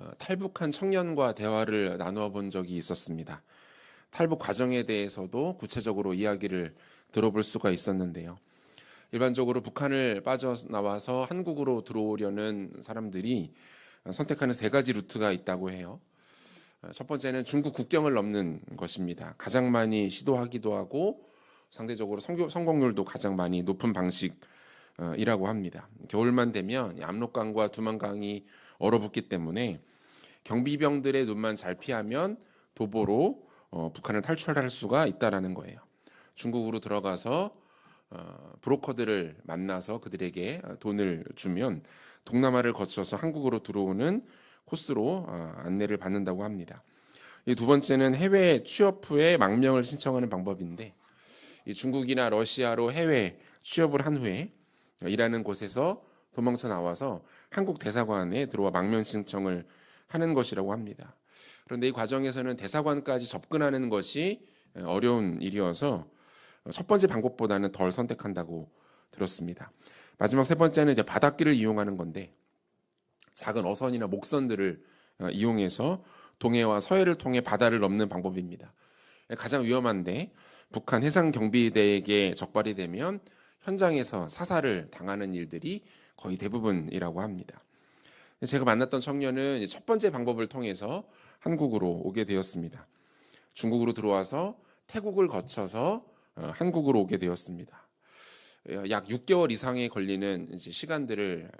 어, 탈북한 청년과 대화를 나누어 본 적이 있었습니다. 탈북 과정에 대해서도 구체적으로 이야기를 들어볼 수가 있었는데요. 일반적으로 북한을 빠져나와서 한국으로 들어오려는 사람들이 선택하는 세 가지 루트가 있다고 해요. 어, 첫 번째는 중국 국경을 넘는 것입니다. 가장 많이 시도하기도 하고 상대적으로 성공률도 가장 많이 높은 방식이라고 합니다. 겨울만 되면 이 압록강과 두만강이 얼어붙기 때문에 경비병들의 눈만 잘 피하면 도보로 어, 북한을 탈출할 수가 있다라는 거예요. 중국으로 들어가서 어, 브로커들을 만나서 그들에게 돈을 주면 동남아를 거쳐서 한국으로 들어오는 코스로 어, 안내를 받는다고 합니다. 이 두 번째는 해외 취업 후에 망명을 신청하는 방법인데 이 중국이나 러시아로 해외 취업을 한 후에 일하는 곳에서 도망쳐 나와서 한국 대사관에 들어와 망명 신청을 하는 것이라고 합니다. 그런데 이 과정에서는 대사관까지 접근하는 것이 어려운 일이어서 첫 번째 방법보다는 덜 선택한다고 들었습니다. 마지막 세 번째는 이제 바닷길을 이용하는 건데 작은 어선이나 목선들을 어, 이용해서 동해와 서해를 통해 바다를 넘는 방법입니다. 가장 위험한데 북한 해상 경비대에게 적발이 되면 현장에서 사살을 당하는 일들이 거의 대부분이라고 합니다. 제가 만났던 청년은 첫 번째 방법을 통해서 한국으로 오게 되었습니다. 중국으로 들어와서 태국을 거쳐서 어, 한국으로 오게 되었습니다. 어, 약 6개월 이상에 걸리는 시간들을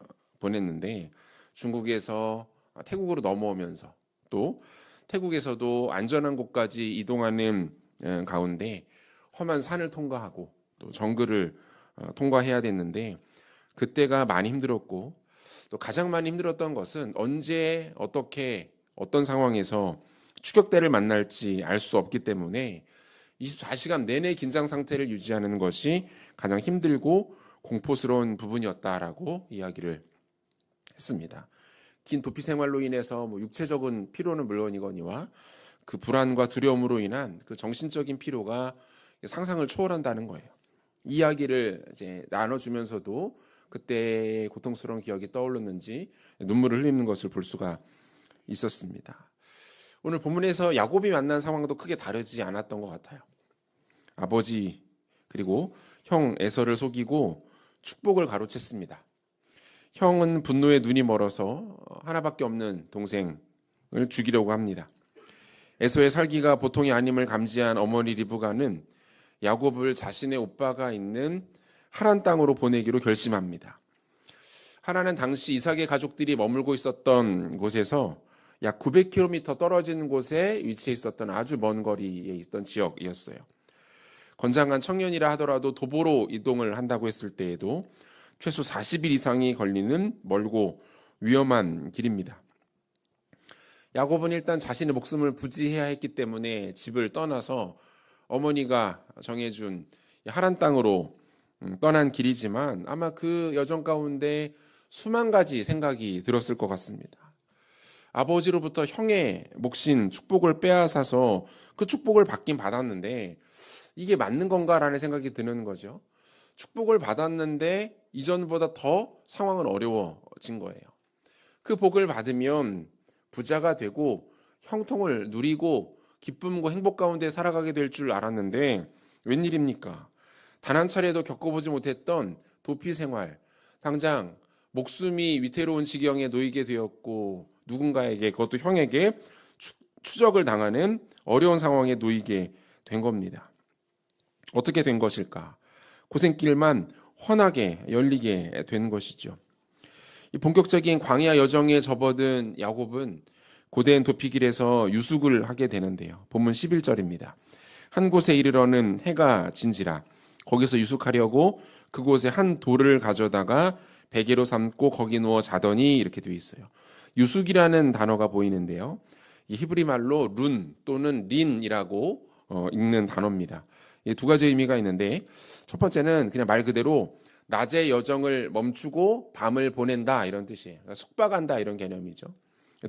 어, 보냈는데 중국에서 태국으로 넘어오면서 또 태국에서도 안전한 곳까지 이동하는 어, 가운데 험한 산을 통과하고 또 정글을 어, 통과해야 됐는데 그때가 많이 힘들었고 또 가장 많이 힘들었던 것은 언제 어떻게 어떤 상황에서 추격대를 만날지 알 수 없기 때문에 24시간 내내 긴장 상태를 유지하는 것이 가장 힘들고 공포스러운 부분이었다라고 이야기를 했습니다. 긴 도피 생활로 인해서 뭐 육체적인 피로는 물론이거니와 그 불안과 두려움으로 인한 그 정신적인 피로가 상상을 초월한다는 거예요. 이야기를 이제 나눠주면서도 그때의 고통스러운 기억이 떠오르는지 눈물을 흘리는 것을 볼 수가 있었습니다. 오늘 본문에서 야곱이 만난 상황도 크게 다르지 않았던 것 같아요. 아버지 그리고 형 에서를 속이고 축복을 가로챘습니다. 형은 분노에 눈이 멀어서 하나밖에 없는 동생을 죽이려고 합니다. 에서의 살기가 보통이 아님을 감지한 어머니 리브가는 야곱을 자신의 오빠가 있는 하란 땅으로 보내기로 결심합니다. 하란은 당시 이삭의 가족들이 머물고 있었던 곳에서 약 900km 떨어진 곳에 위치해 있었던 아주 먼 거리에 있던 지역이었어요. 건장한 청년이라 하더라도 도보로 이동을 한다고 했을 때에도 최소 40일 이상이 걸리는 멀고 위험한 길입니다. 야곱은 일단 자신의 목숨을 부지해야 했기 때문에 집을 떠나서 어머니가 정해준 하란 땅으로 음, 떠난 길이지만 아마 그 여정 가운데 수만 가지 생각이 들었을 것 같습니다. 아버지로부터 형의 몫인 축복을 빼앗아서 그 축복을 받긴 받았는데 이게 맞는 건가라는 생각이 드는 거죠. 축복을 받았는데 이전보다 더 상황은 어려워진 거예요. 그 복을 받으면 부자가 되고 형통을 누리고 기쁨과 행복 가운데 살아가게 될 줄 알았는데 웬일입니까? 단 한 차례도 겪어보지 못했던 도피 생활, 당장 목숨이 위태로운 지경에 놓이게 되었고 누군가에게 그것도 형에게 추적을 당하는 어려운 상황에 놓이게 된 겁니다. 어떻게 된 것일까? 고생길만 훤하게 열리게 된 것이죠. 이 본격적인 광야 여정에 접어든 야곱은 고된 도피길에서 유숙을 하게 되는데요. 본문 11절입니다. 한 곳에 이르러는 해가 진지라 거기서 유숙하려고 그곳에 한 돌을 가져다가 베개로 삼고 거기 누워 자더니 이렇게 되어 있어요. 유숙이라는 단어가 보이는데요. 이 히브리 말로 룬 또는 린이라고 어, 읽는 단어입니다. 두 가지 의미가 있는데 첫 번째는 그냥 말 그대로 낮의 여정을 멈추고 밤을 보낸다 이런 뜻이에요. 그러니까 숙박한다 이런 개념이죠.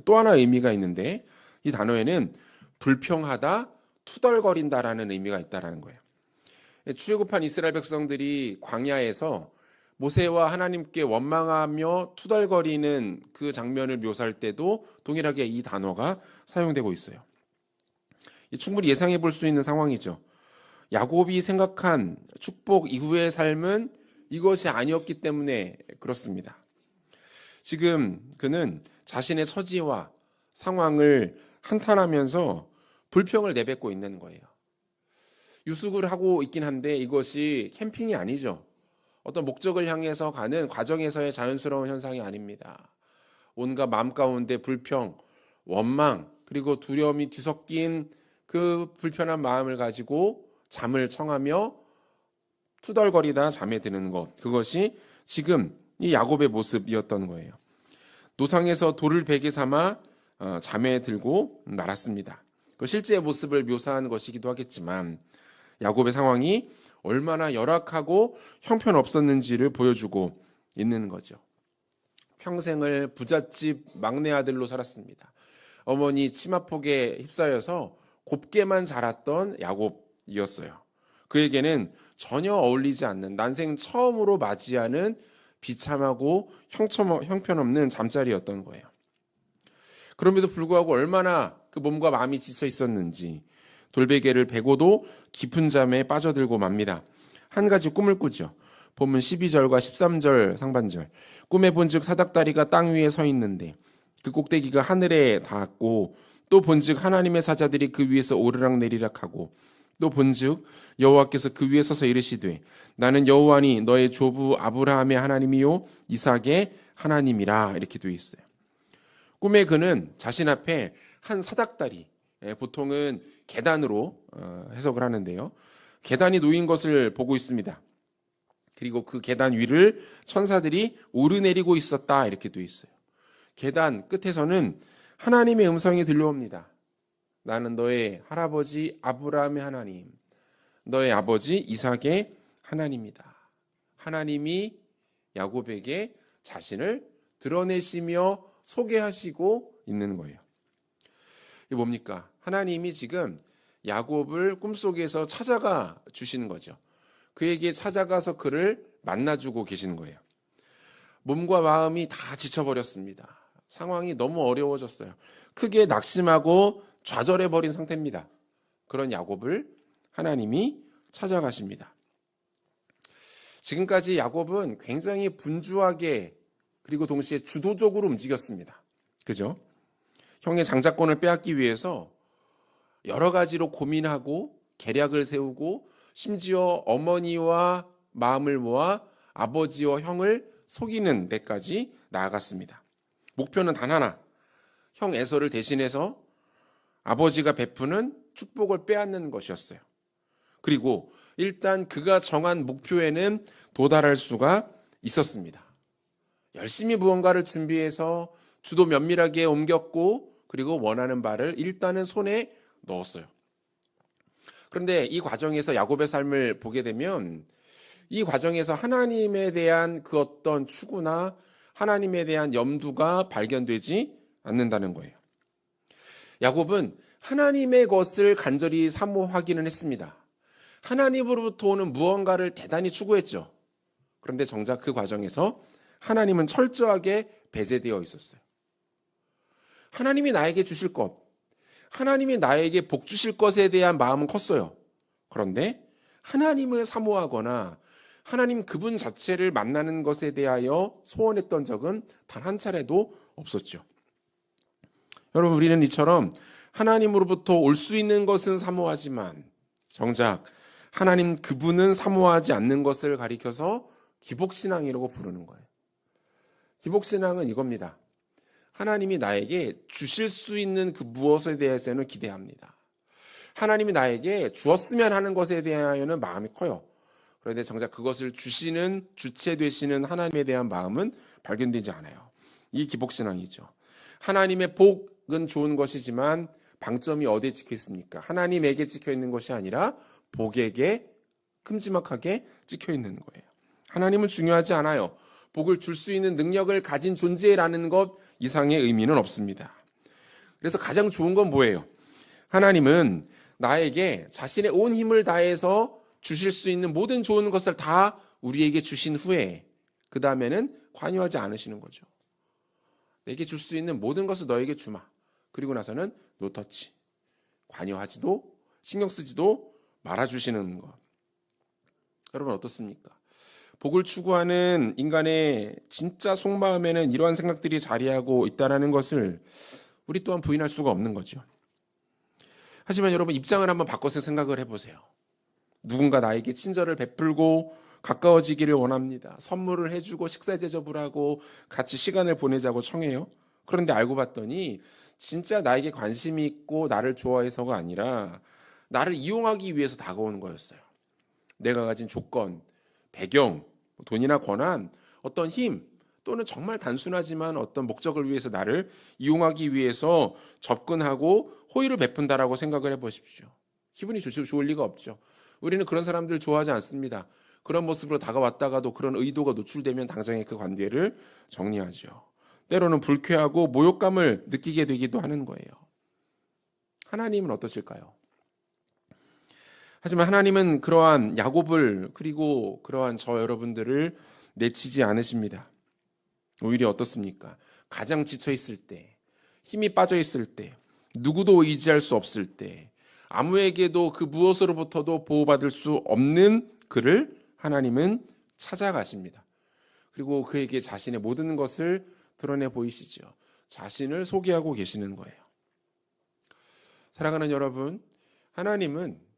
또 하나 의미가 있는데 이 단어에는 불평하다, 투덜거린다라는 의미가 있다라는 거예요. 출애굽한 이스라엘 백성들이 광야에서 모세와 하나님께 원망하며 투덜거리는 그 장면을 묘사할 때도 동일하게 이 단어가 사용되고 있어요. 충분히 예상해 볼 수 있는 상황이죠. 야곱이 생각한 축복 이후의 삶은 이것이 아니었기 때문에 그렇습니다. 지금 그는 자신의 처지와 상황을 한탄하면서 불평을 내뱉고 있는 거예요. 유숙을 하고 있긴 한데 이것이 캠핑이 아니죠. 어떤 목적을 향해서 가는 과정에서의 자연스러운 현상이 아닙니다. 온갖 마음 가운데 불평, 원망, 그리고 두려움이 뒤섞인 그 불편한 마음을 가지고 잠을 청하며 투덜거리다 잠에 드는 것. 그것이 지금 이 야곱의 모습이었던 거예요. 노상에서 돌을 베개 삼아 어, 잠에 들고 말았습니다. 그 실제의 모습을 묘사한 것이기도 하겠지만 야곱의 상황이 얼마나 열악하고 형편없었는지를 보여주고 있는 거죠. 평생을 부잣집 막내 아들로 살았습니다. 어머니 치마폭에 휩싸여서 곱게만 자랐던 야곱이었어요. 그에게는 전혀 어울리지 않는 난생 처음으로 맞이하는 비참하고 형편없는 잠자리였던 거예요. 그럼에도 불구하고 얼마나 그 몸과 마음이 지쳐 있었는지 돌베개를 베고도 깊은 잠에 빠져들고 맙니다. 한 가지 꿈을 꾸죠. 본문 12절과 13절 상반절. 꿈에 본즉 사닥다리가 땅 위에 서 있는데 그 꼭대기가 하늘에 닿았고 또 본즉 하나님의 사자들이 그 위에서 오르락 내리락 하고 또 본즉 여호와께서 그 위에 서서 이르시되 나는 여호와니 너의 조부 아브라함의 하나님이요 이삭의 하나님이라 이렇게 되어 있어요. 꿈에 그는 자신 앞에 한 사닥다리 예, 보통은 계단으로 어, 해석을 하는데요. 계단이 놓인 것을 보고 있습니다. 그리고 그 계단 위를 천사들이 오르내리고 있었다 이렇게 되어 있어요. 계단 끝에서는 하나님의 음성이 들려옵니다. 나는 너의 할아버지 아브라함의 하나님, 너의 아버지 이삭의 하나님이다. 하나님이 야곱에게 자신을 드러내시며 소개하시고 있는 거예요. 이게 뭡니까? 하나님이 지금 야곱을 꿈속에서 찾아가 주시는 거죠. 그에게 찾아가서 그를 만나주고 계시는 거예요. 몸과 마음이 다 지쳐버렸습니다. 상황이 너무 어려워졌어요. 크게 낙심하고 좌절해버린 상태입니다. 그런 야곱을 하나님이 찾아가십니다. 지금까지 야곱은 굉장히 분주하게 그리고 동시에 주도적으로 움직였습니다. 그죠? 형의 장자권을 빼앗기 위해서 여러 가지로 고민하고 계략을 세우고 심지어 어머니와 마음을 모아 아버지와 형을 속이는 데까지 나아갔습니다. 목표는 단 하나. 형 에서를 대신해서 아버지가 베푸는 축복을 빼앗는 것이었어요. 그리고 일단 그가 정한 목표에는 도달할 수가 있었습니다. 열심히 무언가를 준비해서 주도 면밀하게 옮겼고 그리고 원하는 바를 일단은 손에 넣었어요. 그런데 이 과정에서 야곱의 삶을 보게 되면 이 과정에서 하나님에 대한 그 어떤 추구나 하나님에 대한 염두가 발견되지 않는다는 거예요. 야곱은 하나님의 것을 간절히 사모하기는 했습니다. 하나님으로부터 오는 무언가를 대단히 추구했죠. 그런데 정작 그 과정에서 하나님은 철저하게 배제되어 있었어요. 하나님이 나에게 주실 것, 하나님이 나에게 복 주실 것에 대한 마음은 컸어요. 그런데 하나님을 사모하거나 하나님 그분 자체를 만나는 것에 대하여 소원했던 적은 단 한 차례도 없었죠. 여러분, 우리는 이처럼 하나님으로부터 올 수 있는 것은 사모하지만 정작 하나님 그분은 사모하지 않는 것을 가리켜서 기복신앙이라고 부르는 거예요. 기복신앙은 이겁니다. 하나님이 나에게 주실 수 있는 그 무엇에 대해서는 기대합니다. 하나님이 나에게 주었으면 하는 것에 대하여는 마음이 커요. 그런데 정작 그것을 주시는 주체 되시는 하나님에 대한 마음은 발견되지 않아요. 이 기복신앙이죠. 하나님의 복은 좋은 것이지만 방점이 어디에 찍혀 있습니까? 하나님에게 찍혀 있는 것이 아니라 복에게 큼지막하게 찍혀 있는 거예요. 하나님은 중요하지 않아요. 복을 줄 수 있는 능력을 가진 존재라는 것 이상의 의미는 없습니다. 그래서 가장 좋은 건 뭐예요? 하나님은 나에게 자신의 온 힘을 다해서 주실 수 있는 모든 좋은 것을 다 우리에게 주신 후에 그 다음에는 관여하지 않으시는 거죠. 내게 줄 수 있는 모든 것을 너에게 주마. 그리고 나서는 노터치. 관여하지도 신경 쓰지도 말아주시는 것. 여러분 어떻습니까? 복을 추구하는 인간의 진짜 속마음에는 이러한 생각들이 자리하고 있다는 것을 우리 또한 부인할 수가 없는 거죠. 하지만 여러분 입장을 한번 바꿔서 생각을 해보세요. 누군가 나에게 친절을 베풀고 가까워지기를 원합니다. 선물을 해주고 식사 대접을 하고 같이 시간을 보내자고 청해요. 그런데 알고 봤더니 진짜 나에게 관심이 있고 나를 좋아해서가 아니라 나를 이용하기 위해서 다가오는 거였어요. 내가 가진 조건, 배경, 돈이나 권한, 어떤 힘, 또는 정말 단순하지만 어떤 목적을 위해서 나를 이용하기 위해서 접근하고 호의를 베푼다라고 생각을 해보십시오. 기분이 좋, 좋을 리가 없죠. 우리는 그런 사람들 좋아하지 않습니다. 그런 모습으로 다가왔다가도 그런 의도가 노출되면 당장에 그 관계를 정리하죠. 때로는 불쾌하고 모욕감을 느끼게 되기도 하는 거예요. 하나님은 어떠실까요? 하지만 하나님은 그러한 야곱을 그리고 그러한 저 여러분들을 내치지 않으십니다. 오히려 어떻습니까? 가장 지쳐 있을 때, 힘이 빠져 있을 때, 누구도 의지할 수 없을 때, 아무에게도 그 무엇으로부터도 보호받을 수 없는 그를 하나님은 찾아가십니다. 그리고 그에게 자신의 모든 것을 드러내 보이시죠. 자신을 소개하고 계시는 거예요. 사랑하는 여러분, 하나님은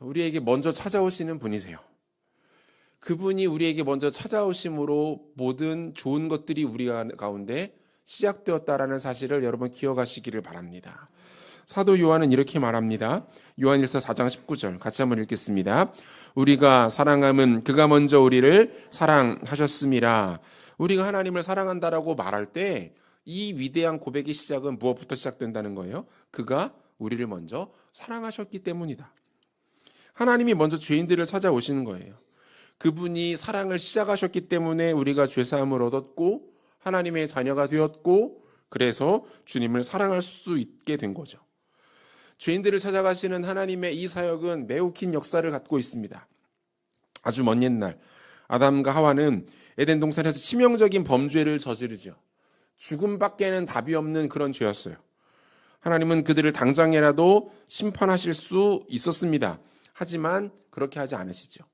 우리에게 먼저 찾아오시는 분이세요. 그분이 우리에게 먼저 찾아오심으로 모든 좋은 것들이 우리 가운데 시작되었다라는 사실을 여러분 기억하시기를 바랍니다. 사도 요한은 이렇게 말합니다. 요한일서 4장 19절 같이 한번 읽겠습니다. 우리가 사랑함은 그가 먼저 우리를 사랑하셨음이라. 우리가 하나님을 사랑한다라고 말할 때 이 위대한 고백의 시작은 무엇부터 시작된다는 거예요? 그가 우리를 먼저 사랑하셨기 때문이다. 하나님이 먼저 죄인들을 찾아오시는 거예요. 그분이 사랑을 시작하셨기 때문에 우리가 죄사함을 얻었고 하나님의 자녀가 되었고 그래서 주님을 사랑할 수 있게 된 거죠. 죄인들을 찾아가시는 하나님의 이 사역은 매우 긴 역사를 갖고 있습니다. 아주 먼 옛날 아담과 하와는 에덴 동산에서 치명적인 범죄를 저지르죠. 죽음밖에는 답이 없는 그런 죄였어요. 하나님은 그들을 당장이라도 심판하실 수 있었습니다. 하지만 그렇게 하지 않으시죠.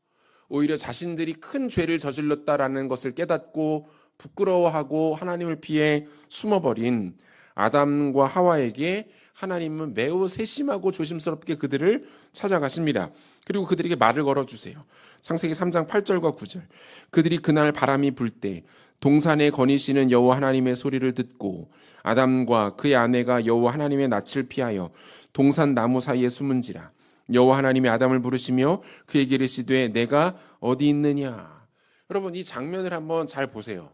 오히려 자신들이 큰 죄를 저질렀다라는 것을 깨닫고 부끄러워하고 하나님을 피해 숨어버린 아담과 하와에게 하나님은 매우 세심하고 조심스럽게 그들을 찾아가십니다. 그리고 그들에게 말을 걸어주세요. 창세기 3장 8절과 9절. 그들이 그날 바람이 불 때 동산에 거니시는 여호와 하나님의 소리를 듣고 아담과 그의 아내가 여호와 하나님의 낯을 피하여 동산 나무 사이에 숨은지라 여호와 하나님이 아담을 부르시며 그에게 이르시되 내가 어디 있느냐. 여러분 이 장면을 한번 잘 보세요.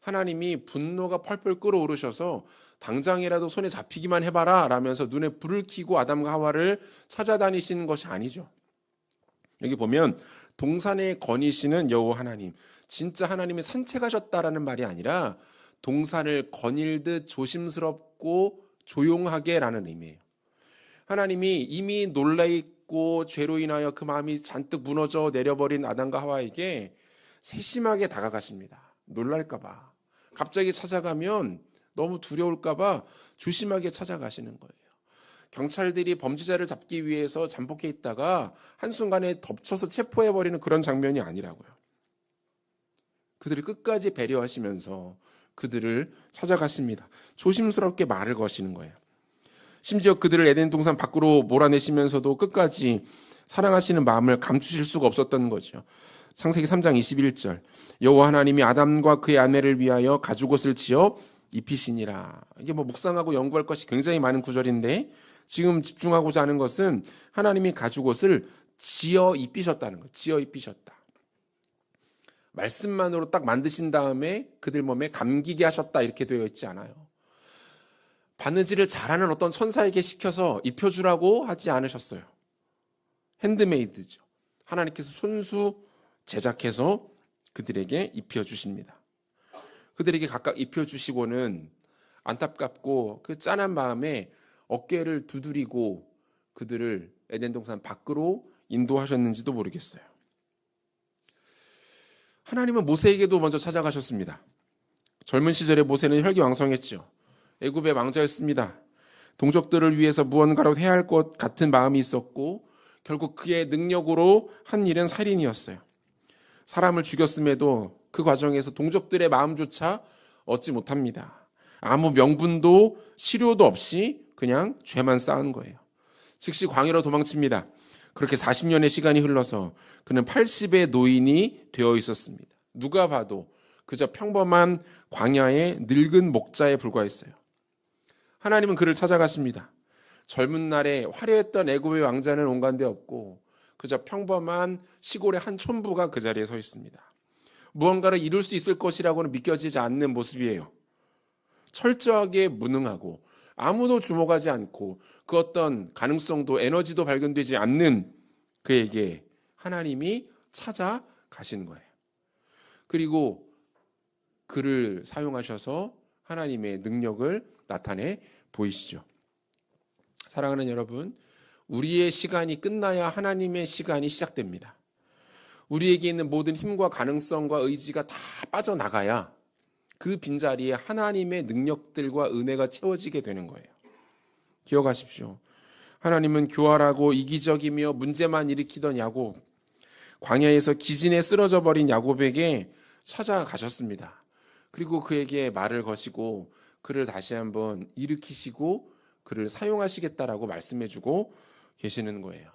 하나님이 분노가 펄펄 끓어오르셔서 당장이라도 손에 잡히기만 해봐라 라면서 눈에 불을 켜고 아담과 하와를 찾아다니시는 것이 아니죠. 여기 보면 동산에 거니시는 여호와 하나님, 진짜 하나님이 산책하셨다라는 말이 아니라 동산을 거닐듯 조심스럽고 조용하게라는 의미예요. 하나님이 이미 놀라 있고 죄로 인하여 그 마음이 잔뜩 무너져 내려버린 아담과 하와에게 세심하게 다가가십니다. 놀랄까봐. 갑자기 찾아가면 너무 두려울까봐 조심하게 찾아가시는 거예요. 경찰들이 범죄자를 잡기 위해서 잠복해 있다가 한순간에 덮쳐서 체포해버리는 그런 장면이 아니라고요. 그들을 끝까지 배려하시면서 그들을 찾아가십니다. 조심스럽게 말을 거시는 거예요. 심지어 그들을 에덴 동산 밖으로 몰아내시면서도 끝까지 사랑하시는 마음을 감추실 수가 없었던 거죠. 창세기 3장 21절 여호와 하나님이 아담과 그의 아내를 위하여 가죽옷을 지어 입히시니라. 이게 뭐 묵상하고 연구할 것이 굉장히 많은 구절인데 지금 집중하고자 하는 것은 하나님이 가죽옷을 지어 입히셨다는 거. 지어 입히셨다. 말씀만으로 딱 만드신 다음에 그들 몸에 감기게 하셨다 이렇게 되어 있지 않아요. 바느질을 잘하는 어떤 천사에게 시켜서 입혀주라고 하지 않으셨어요. 핸드메이드죠. 하나님께서 손수 제작해서 그들에게 입혀주십니다. 그들에게 각각 입혀주시고는 안타깝고 그 짠한 마음에 어깨를 두드리고 그들을 에덴 동산 밖으로 인도하셨는지도 모르겠어요. 하나님은 모세에게도 먼저 찾아가셨습니다. 젊은 시절에 모세는 혈기왕성했죠. 애굽의 왕자였습니다. 동족들을 위해서 무언가로 해야 할 것 같은 마음이 있었고 결국 그의 능력으로 한 일은 살인이었어요. 사람을 죽였음에도 그 과정에서 동족들의 마음조차 얻지 못합니다. 아무 명분도 실효도 없이 그냥 죄만 쌓은 거예요. 즉시 광야로 도망칩니다. 그렇게 40년의 시간이 흘러서 그는 80의 노인이 되어 있었습니다. 누가 봐도 그저 평범한 광야의 늙은 목자에 불과했어요. 하나님은 그를 찾아가십니다. 젊은 날에 화려했던 애굽의 왕자는 온간데 없고 그저 평범한 시골의 한 촌부가 그 자리에 서 있습니다. 무언가를 이룰 수 있을 것이라고는 믿겨지지 않는 모습이에요. 철저하게 무능하고 아무도 주목하지 않고 그 어떤 가능성도 에너지도 발견되지 않는 그에게 하나님이 찾아가시는 거예요. 그리고 그를 사용하셔서 하나님의 능력을 나타내 보이시죠. 사랑하는 여러분, 우리의 시간이 끝나야 하나님의 시간이 시작됩니다. 우리에게 있는 모든 힘과 가능성과 의지가 다 빠져나가야 그 빈자리에 하나님의 능력들과 은혜가 채워지게 되는 거예요. 기억하십시오. 하나님은 교활하고 이기적이며 문제만 일으키던 야곱, 광야에서 기진에 쓰러져 버린 야곱에게 찾아가셨습니다. 그리고 그에게 말을 거시고 그를 다시 한번 일으키시고 그를 사용하시겠다라고 말씀해주고 계시는 거예요.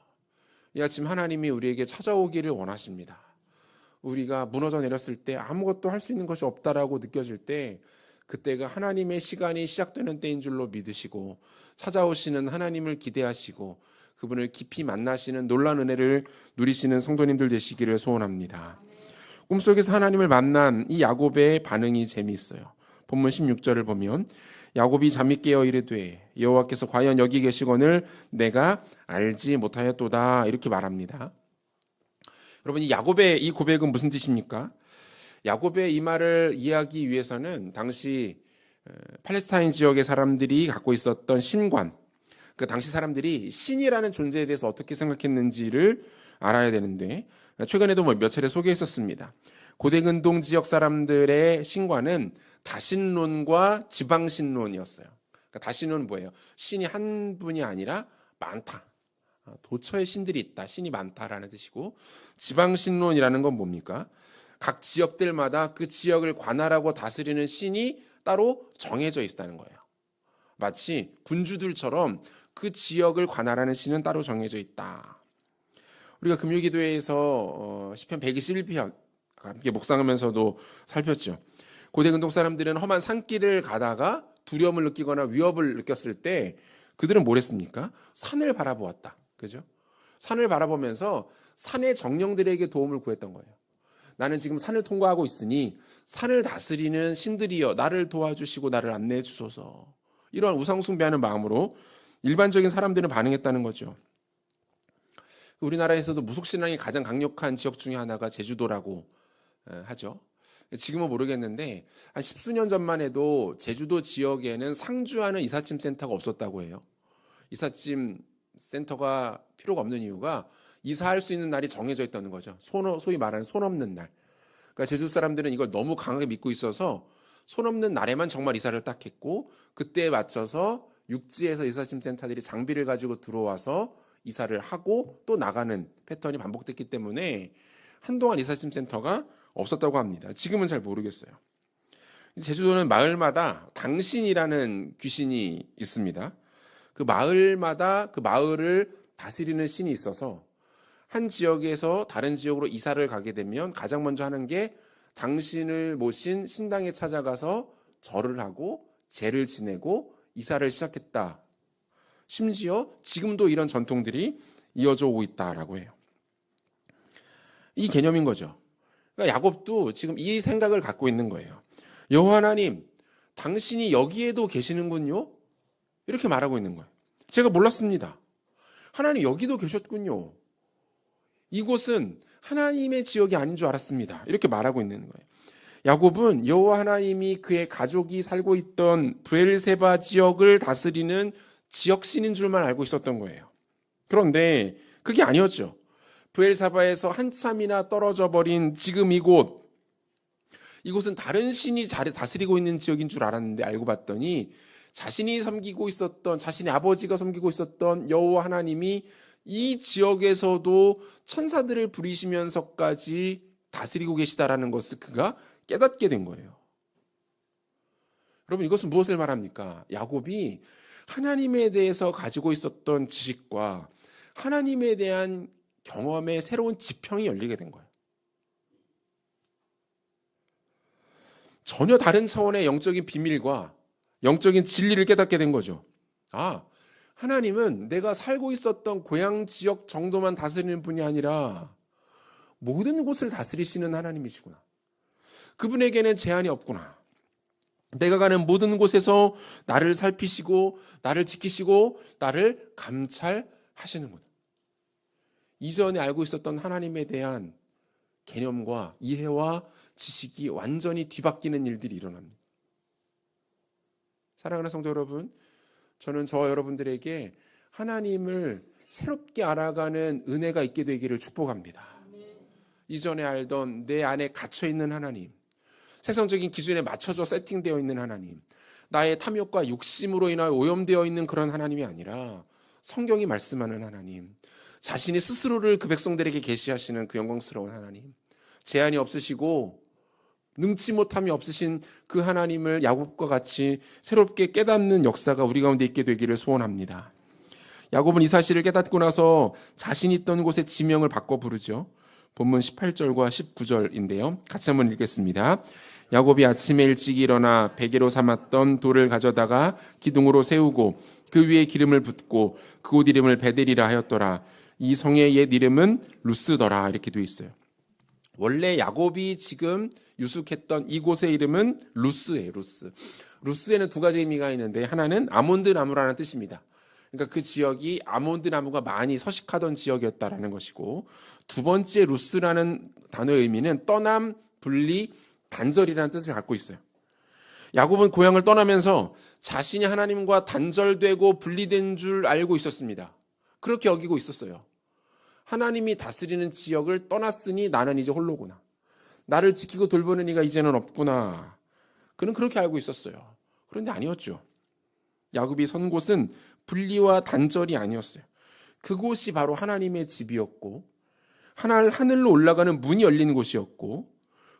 이 아침 하나님이 우리에게 찾아오기를 원하십니다. 우리가 무너져 내렸을 때 아무것도 할 수 있는 것이 없다라고 느껴질 때 그때가 하나님의 시간이 시작되는 때인 줄로 믿으시고 찾아오시는 하나님을 기대하시고 그분을 깊이 만나시는 놀란 은혜를 누리시는 성도님들 되시기를 소원합니다. 꿈속에서 하나님을 만난 이 야곱의 반응이 재미있어요. 본문 16절을 보면 야곱이 잠이 깨어 이르되 여호와께서 과연 여기 계시거늘 내가 알지 못하였도다 이렇게 말합니다. 여러분 이 야곱의 이 고백은 무슨 뜻입니까? 야곱의 이 말을 이해하기 위해서는 당시 팔레스타인 지역의 사람들이 갖고 있었던 신관, 그 당시 사람들이 신이라는 존재에 대해서 어떻게 생각했는지를 알아야 되는데 최근에도 뭐 몇 차례 소개했었습니다. 고대근동 지역 사람들의 신관은 다신론과 지방신론이었어요. 그러니까 다신론은 뭐예요? 신이 한 분이 아니라 많다. 도처에 신들이 있다. 신이 많다라는 뜻이고 지방신론이라는 건 뭡니까? 각 지역들마다 그 지역을 관할하고 다스리는 신이 따로 정해져 있다는 거예요. 마치 군주들처럼 그 지역을 관할하는 신은 따로 정해져 있다. 우리가 금요기도회에서 어, 시편 121편 함께 묵상하면서도 살폈죠. 고대 근동 사람들은 험한 산길을 가다가 두려움을 느끼거나 위협을 느꼈을 때 그들은 뭘 했습니까? 산을 바라보았다. 그죠? 산을 바라보면서 산의 정령들에게 도움을 구했던 거예요. 나는 지금 산을 통과하고 있으니 산을 다스리는 신들이여 나를 도와주시고 나를 안내해 주소서. 이러한 우상숭배하는 마음으로 일반적인 사람들은 반응했다는 거죠. 우리나라에서도 무속신앙이 가장 강력한 지역 중에 하나가 제주도라고 하죠. 지금은 모르겠는데 한 십수년 전만 해도 제주도 지역에는 상주하는 이삿짐 센터가 없었다고 해요. 이삿짐 센터가 필요가 없는 이유가 이사할 수 있는 날이 정해져 있다는 거죠. 손, 소위 말하는 손 없는 날. 그러니까 제주 사람들은 이걸 너무 강하게 믿고 있어서 손 없는 날에만 정말 이사를 딱 했고 그때에 맞춰서 육지에서 이삿짐 센터들이 장비를 가지고 들어와서 이사를 하고 또 나가는 패턴이 반복됐기 때문에 한동안 이삿짐 센터가 없었다고 합니다. 지금은 잘 모르겠어요. 제주도는 마을마다 당신이라는 귀신이 있습니다. 그 마을마다 그 마을을 다스리는 신이 있어서 한 지역에서 다른 지역으로 이사를 가게 되면 가장 먼저 하는 게 당신을 모신 신당에 찾아가서 절을 하고 제를 지내고 이사를 시작했다. 심지어 지금도 이런 전통들이 이어져 오고 있다라고 해요. 이 개념인 거죠. 그러니까 야곱도 지금 이 생각을 갖고 있는 거예요. 여호와 하나님, 당신이 여기에도 계시는군요. 이렇게 말하고 있는 거예요. 제가 몰랐습니다. 하나님 여기도 계셨군요. 이곳은 하나님의 지역이 아닌 줄 알았습니다. 이렇게 말하고 있는 거예요. 야곱은 여호와 하나님이 그의 가족이 살고 있던 부엘세바 지역을 다스리는 지역신인 줄만 알고 있었던 거예요. 그런데 그게 아니었죠. 부엘사바에서 한참이나 떨어져 버린 지금 이곳 이곳은 다른 신이 자리 다스리고 있는 지역인 줄 알았는데 알고 봤더니 자신이 섬기고 있었던 자신의 아버지가 섬기고 있었던 여호와 하나님이 이 지역에서도 천사들을 부리시면서까지 다스리고 계시다라는 것을 그가 깨닫게 된 거예요. 여러분 이것은 무엇을 말합니까? 야곱이 하나님에 대해서 가지고 있었던 지식과 하나님에 대한 경험의 새로운 지평이 열리게 된 거예요. 전혀 다른 차원의 영적인 비밀과 영적인 진리를 깨닫게 된 거죠. 아, 하나님은 내가 살고 있었던 고향 지역 정도만 다스리는 분이 아니라 모든 곳을 다스리시는 하나님이시구나. 그분에게는 제한이 없구나. 내가 가는 모든 곳에서 나를 살피시고 나를 지키시고 나를 감찰하시는구나. 이전에 알고 있었던 하나님에 대한 개념과 이해와 지식이 완전히 뒤바뀌는 일들이 일어납니다. 사랑하는 성도 여러분, 저는 저와 여러분들에게 하나님을 새롭게 알아가는 은혜가 있게 되기를 축복합니다. 이전에 알던 내 안에 갇혀 있는 하나님, 세상적인 기준에 맞춰져 세팅되어 있는 하나님, 나의 탐욕과 욕심으로 인하여 오염되어 있는 그런 하나님이 아니라 성경이 말씀하는 하나님, 자신이 스스로를 그 백성들에게 계시하시는 그 영광스러운 하나님, 제한이 없으시고 능치 못함이 없으신 그 하나님을 야곱과 같이 새롭게 깨닫는 역사가 우리 가운데 있게 되기를 소원합니다. 야곱은 이 사실을 깨닫고 나서 자신 있던 곳의 지명을 바꿔 부르죠. 본문 18절과 19절인데요. 같이 한번 읽겠습니다. 야곱이 아침에 일찍 일어나 베개로 삼았던 돌을 가져다가 기둥으로 세우고 그 위에 기름을 붓고 그 옷 이름을 베델이라 하였더라. 이 성의 옛 이름은 루스더라 이렇게 되어 있어요. 원래 야곱이 지금 유숙했던 이곳의 이름은 루스예요. 루스. 루스에는 두 가지 의미가 있는데 하나는 아몬드 나무라는 뜻입니다. 그러니까 그 지역이 아몬드 나무가 많이 서식하던 지역이었다라는 것이고 두 번째 루스라는 단어의 의미는 떠남, 분리, 단절이라는 뜻을 갖고 있어요. 야곱은 고향을 떠나면서 자신이 하나님과 단절되고 분리된 줄 알고 있었습니다. 그렇게 여기고 있었어요. 하나님이 다스리는 지역을 떠났으니 나는 이제 홀로구나. 나를 지키고 돌보는 이가 이제는 없구나. 그는 그렇게 알고 있었어요. 그런데 아니었죠. 야곱이 선 곳은 분리와 단절이 아니었어요. 그곳이 바로 하나님의 집이었고 하늘 하늘로 올라가는 문이 열리는 곳이었고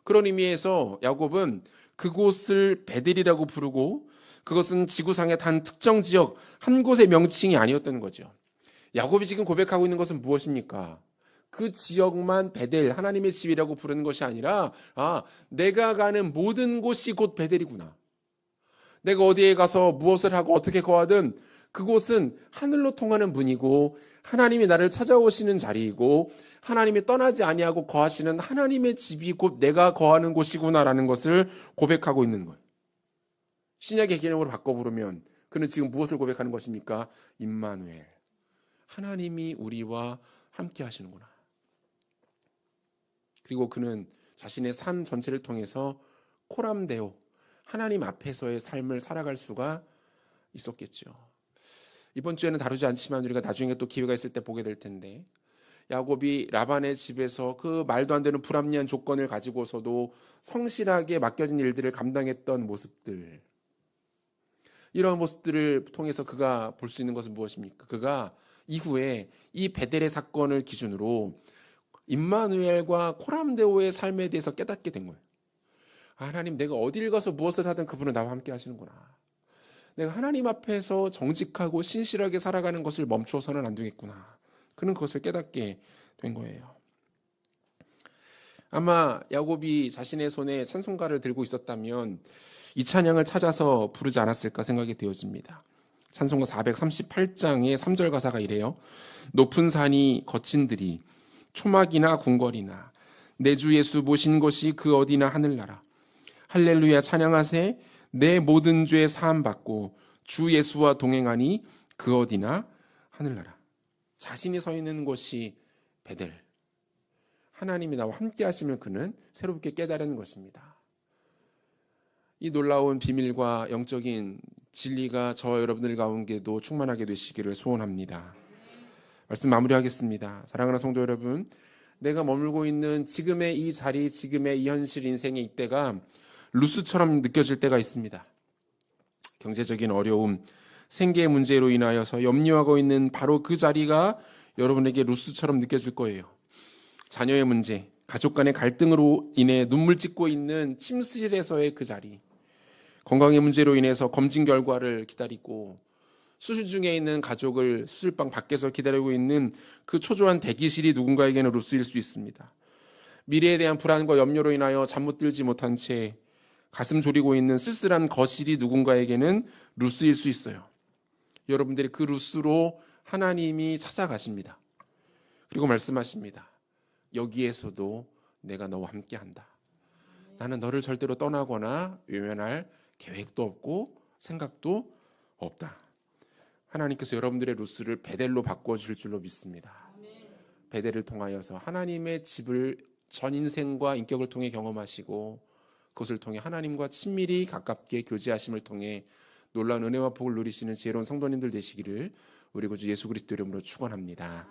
그런 의미에서 야곱은 그곳을 베델이라고 부르고 그것은 지구상의 단 특정 지역 한 곳의 명칭이 아니었던 거죠. 야곱이 지금 고백하고 있는 것은 무엇입니까? 그 지역만 베델 하나님의 집이라고 부르는 것이 아니라 아 내가 가는 모든 곳이 곧 베델이구나. 내가 어디에 가서 무엇을 하고 어떻게 거하든 그곳은 하늘로 통하는 문이고 하나님이 나를 찾아오시는 자리이고 하나님이 떠나지 아니하고 거하시는 하나님의 집이 곧 내가 거하는 곳이구나라는 것을 고백하고 있는 거예요. 신약의 개념으로 바꿔 부르면 그는 지금 무엇을 고백하는 것입니까? 임마누엘. 하나님이 우리와 함께 하시는구나. 그리고 그는 자신의 삶 전체를 통해서 코람데오 하나님 앞에서의 삶을 살아갈 수가 있었겠죠. 이번 주에는 다루지 않지만 우리가 나중에 또 기회가 있을 때 보게 될 텐데 야곱이 라반의 집에서 그 말도 안 되는 불합리한 조건을 가지고서도 성실하게 맡겨진 일들을 감당했던 모습들 이러한 모습들을 통해서 그가 볼 수 있는 것은 무엇입니까? 그가 이후에 이 베델의 사건을 기준으로 임마누엘과 코람데오의 삶에 대해서 깨닫게 된 거예요. 하나님 내가 어딜 가서 무엇을 하든 그분은 나와 함께 하시는구나. 내가 하나님 앞에서 정직하고 신실하게 살아가는 것을 멈춰서는 안 되겠구나. 그는 그것을 깨닫게 된 거예요. 아마 야곱이 자신의 손에 찬송가를 들고 있었다면 이 찬양을 찾아서 부르지 않았을까 생각이 되어집니다. 찬송가 438장의 3절 가사가 이래요. 높은 산이 거친들이 초막이나 궁궐이나 내 주 예수 모신 것이 그 어디나 하늘나라. 할렐루야 찬양하세 내 모든 죄 사함 받고 주 예수와 동행하니 그 어디나 하늘나라. 자신이 서 있는 곳이 베델. 하나님이 나와 함께 하심을 그는 새롭게 깨달은 것입니다. 이 놀라운 비밀과 영적인 진리가 저와 여러분들 가운데도 충만하게 되시기를 소원합니다. 말씀 마무리하겠습니다. 사랑하는 성도 여러분, 내가 머물고 있는 지금의 이 자리, 지금의 이 현실 인생의 이때가 루스처럼 느껴질 때가 있습니다. 경제적인 어려움, 생계의 문제로 인하여서 염려하고 있는 바로 그 자리가 여러분에게 루스처럼 느껴질 거예요. 자녀의 문제, 가족 간의 갈등으로 인해 눈물 찍고 있는 침실에서의 그 자리, 건강의 문제로 인해서 검진 결과를 기다리고 수술 중에 있는 가족을 수술방 밖에서 기다리고 있는 그 초조한 대기실이 누군가에게는 루스일 수 있습니다. 미래에 대한 불안과 염려로 인하여 잠 못 들지 못한 채 가슴 졸이고 있는 쓸쓸한 거실이 누군가에게는 루스일 수 있어요. 여러분들이 그 루스로 하나님이 찾아가십니다. 그리고 말씀하십니다. 여기에서도 내가 너와 함께 한다. 나는 너를 절대로 떠나거나 외면할 계획도 없고 생각도 없다. 하나님께서 여러분들의 루스를 베델로 바꿔 주실 줄로 믿습니다. 베델을 통하여서 하나님의 집을 전 인생과 인격을 통해 경험하시고 그것을 통해 하나님과 친밀히 가깝게 교제하심을 통해 놀라운 은혜와 복을 누리시는 지혜로운 성도님들 되시기를 우리 구주 예수 그리스도 이름으로 축원합니다.